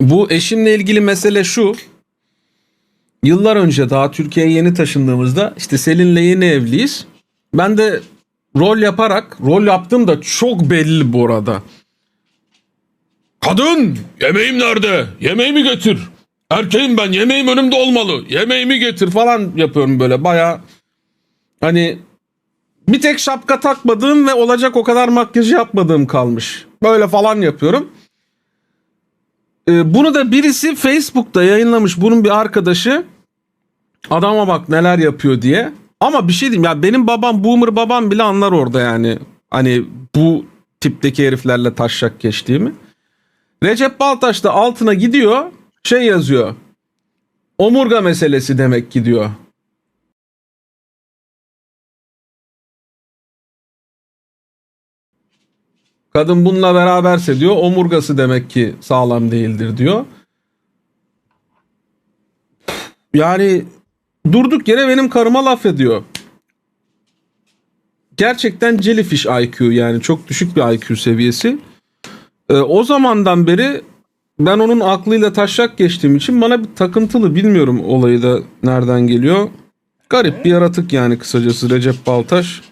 Bu eşimle ilgili mesele şu. Yıllar önce daha Türkiye'ye yeni taşındığımızda işte Selin'le yeni evliyiz. Ben de rol yaparak, rol yaptığım da çok belli bu arada. Kadın yemeğim nerede? Yemeğimi getir. Erkeğim ben yemeğim önümde olmalı. Yemeğimi getir falan yapıyorum böyle baya hani bir tek şapka takmadığım ve olacak o kadar makyajı yapmadığım kalmış. Böyle falan yapıyorum. Ee, bunu da birisi Facebook'ta yayınlamış bunun bir arkadaşı. Adama bak neler yapıyor diye. Ama bir şey diyeyim ya benim babam boomer babam bile anlar orada yani. Hani bu tipteki heriflerle taşak geçtiğimi. Recep Baltaş da altına gidiyor şey yazıyor. Omurga meselesi demek ki diyor. Kadın bununla beraberse diyor omurgası demek ki sağlam değildir diyor. Yani durduk yere benim karıma laf ediyor. Gerçekten jellyfish IQ yani çok düşük bir IQ seviyesi. Ee, o zamandan beri ben onun aklıyla taşak geçtiğim için bana bir takıntılı bilmiyorum olayı da nereden geliyor. Garip bir yaratık yani kısacası Recep Baltaş.